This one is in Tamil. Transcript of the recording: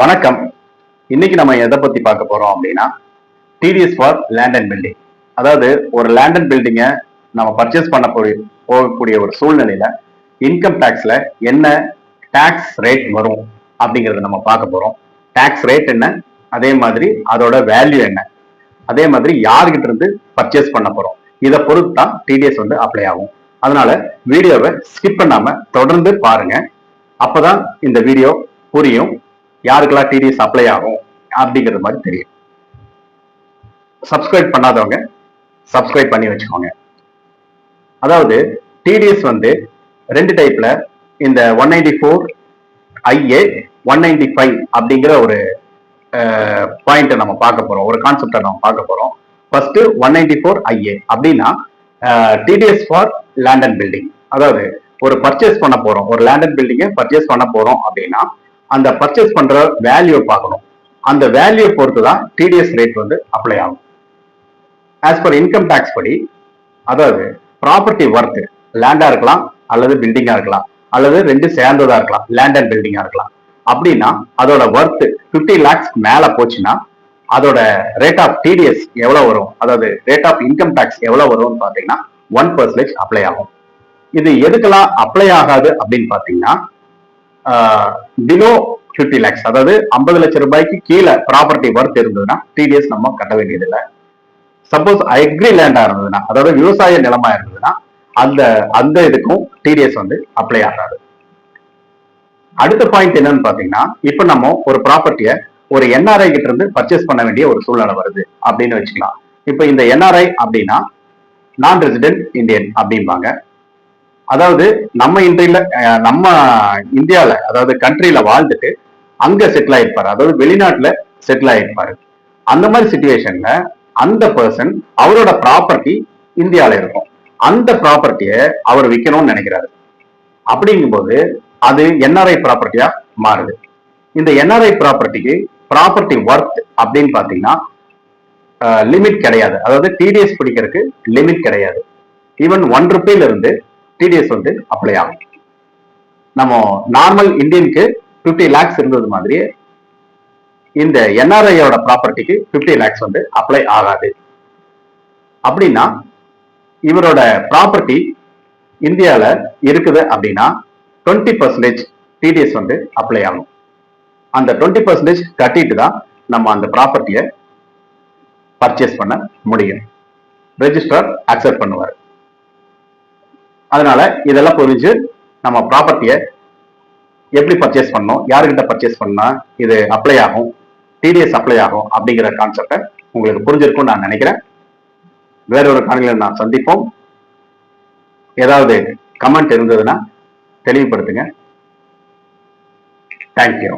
வணக்கம். இன்னைக்கு நம்ம எதை பத்தி பார்க்க போறோம் அப்படின்னா TDS for land and building அதாவது ஒரு லேண்ட் அண்ட் பில்டிங்கை நம்ம பர்ச்சேஸ் பண்ண போய் போகக்கூடிய ஒரு சூழ்நிலையில இன்கம் டேக்ஸ்ல என்ன டேக்ஸ் ரேட் வரும் அப்படிங்கறத நம்ம பார்க்க போறோம். டேக்ஸ் ரேட் என்ன? அதே மாதிரி அதோட வேல்யூ என்ன? அதே மாதிரி யார்கிட்ட இருந்து பர்ச்சேஸ் பண்ண போறோம்? இதை பொறுத்து தான் டிடிஎஸ் வந்து அப்ளை ஆகும். அதனால வீடியோவை ஸ்கிப் பண்ணாம தொடர்ந்து பாருங்க. அப்பதான் இந்த வீடியோ புரியும் யாருக்கெல்லாம் டிடிஎஸ் அப்ளை ஆகும் அப்படிங்கிற மாதிரி தெரியும். சப்ஸ்கிரைப் பண்ணாதவங்க சப்ஸ்கிரைப் பண்ணி வச்சுக்கோங்க. அதாவது டிடிஎஸ் வந்து ரெண்டு டைப்ல இந்த one ninety four IA one ninety five அப்படிங்கிற ஒரு பாயிண்ட்டை நம்ம பார்க்க போறோம். ஒரு கான்செப்டை நம்ம பார்க்க போறோம். First one ninety four IA அப்படின்னா TDS for land and building அதாவது ஒரு பர்ச்சேஸ் பண்ண போறோம். ஒரு லேண்ட் அண்ட் பில்டிங்கை பர்ச்சேஸ் பண்ண போறோம் அப்படின்னா அந்த பர்ச்சேஸ் பண்ற வேல்யூ பார்க்கணும். அந்த வேல்யூ பொறுத்து தான் டிடிஎஸ் ரேட் வந்து அப்ளை ஆகும். ஆஸ் பர் இன்கம் டேக்ஸ் படி அதாவது ப்ராப்பர்ட்டி ஒர்த் லேண்டா இருக்கலாம் அல்லது பில்டிங்கா இருக்கலாம் அல்லது ரெண்டு சேர்ந்ததா இருக்கலாம் லேண்ட் அண்ட் பில்டிங்கா இருக்கலாம். அப்படின்னா அதோட ஒர்த் பிப்டி லேக்ஸ் மேல போச்சுன்னா அதோட ரேட் ஆஃப் டிடிஎஸ் எவ்வளவு வரும்? அதாவது ரேட் ஆஃப் இன்கம் டேக்ஸ் எவ்வளவு வரும்னு பாத்தீங்கன்னா ஒன் பர்சன்டேஜ் அப்ளை ஆகும். இது எதுக்கெல்லாம் அப்ளை ஆகாது அப்படின்னு பாத்தீங்கன்னா பிலோ ஃபிஃப்டி லேக்ஸ் அதாவது ஐம்பது லட்சம் ரூபாய்க்கு கீழே ப்ராப்பர்ட்டி ஒர்த் இருந்ததுன்னா டிடிஎஸ் நம்ம கட்ட வேண்டியதில்லை. சப்போஸ் அக்ரி லேண்டா இருந்ததுன்னா அதாவது விவசாய நிலமா இருந்ததுன்னா அந்த அந்த இதுக்கும் டிடிஎஸ் வந்து அப்ளை ஆகாது. அடுத்த பாயிண்ட் என்னன்னு பாத்தீங்கன்னா இப்ப நம்ம ஒரு ப்ராப்பர்ட்டியை ஒரு என்ஆர்ஐ கிட்ட இருந்து பர்ச்சேஸ் பண்ண வேண்டிய ஒரு சூழ்நிலை வருது அப்படின்னு வச்சுக்கலாம். இப்ப இந்த என்ஆர்ஐ அப்படின்னா நான் ரெசிடென்ட் இந்தியன் அப்படிம்பாங்க. அதாவது நம்ம இன்றையில நம்ம இந்தியால அதாவது கண்ட்ரியில வாழ்ந்துட்டு அங்க செட்டில் ஆயிருப்பாரு. அதாவது வெளிநாட்டுல செட்டில் ஆயிருப்பாரு. அந்த மாதிரி சுச்சுவேஷன்ல அந்த பர்சன் அவரோட ப்ராப்பர்ட்டி இந்தியாவில இருக்கும். அந்த ப்ராப்பர்ட்டியை அவர் விற்கணும்னு நினைக்கிறாரு. அப்படிங்கும்போது அது என்ஆர்ஐ ப்ராப்பர்ட்டியா மாறுது. இந்த என்ஆர்ஐ ப்ராப்பர்ட்டிக்கு ப்ராப்பர்ட்டி ஒர்த் அப்படின்னு பாத்தீங்கன்னா லிமிட் கிடையாது. அதாவது டிடிஎஸ் பிடிக்கிறதுக்கு லிமிட் கிடையாது. ஈவன் ஒன் ருபில இருந்து டிடிஎஸ் வந்து அப்ளை ஆகும். நம்ம நார்மல் இந்தியனுக்கு ஃபிஃப்டி லேக்ஸ் இருந்தது மாதிரியே இந்த என்ஆர்ஐயோட ப்ராப்பர்ட்டிக்கு ஃபிஃப்டி லேக்ஸ் வந்து அப்ளை ஆகாது. அப்படின்னா இவரோட ப்ராப்பர்ட்டி இந்தியால இருக்குது அப்படின்னா டுவெண்ட்டி பர்சன்டேஜ் டிடிஎஸ் வந்து அப்ளை ஆகும். அந்த டுவெண்ட்டி பர்சன்டேஜ் கட்டிட்டு தான் நம்ம அந்த ப்ராப்பர்ட்டியை பர்ச்சேஸ் பண்ண முடியும். ரெஜிஸ்டர் அக்செப்ட் பண்ணுவார். அதனால இதெல்லாம் புரிஞ்சு நம்ம ப்ராப்பர்ட்டியை எப்படி பர்ச்சேஸ் பண்ணணும் யாருக்கிட்ட பர்ச்சேஸ் பண்ணா இது அப்ளை ஆகும் டிடிஎஸ் அப்ளை ஆகும் அப்படிங்கிற கான்செப்டை உங்களுக்கு புரிஞ்சிருக்கும்னு நான் நினைக்கிறேன். வேறொரு காணொலியில் நான் சந்திப்போம். ஏதாவது கமெண்ட் இருந்ததுன்னா தெளிவுபடுத்துங்க. தேங்க்யூ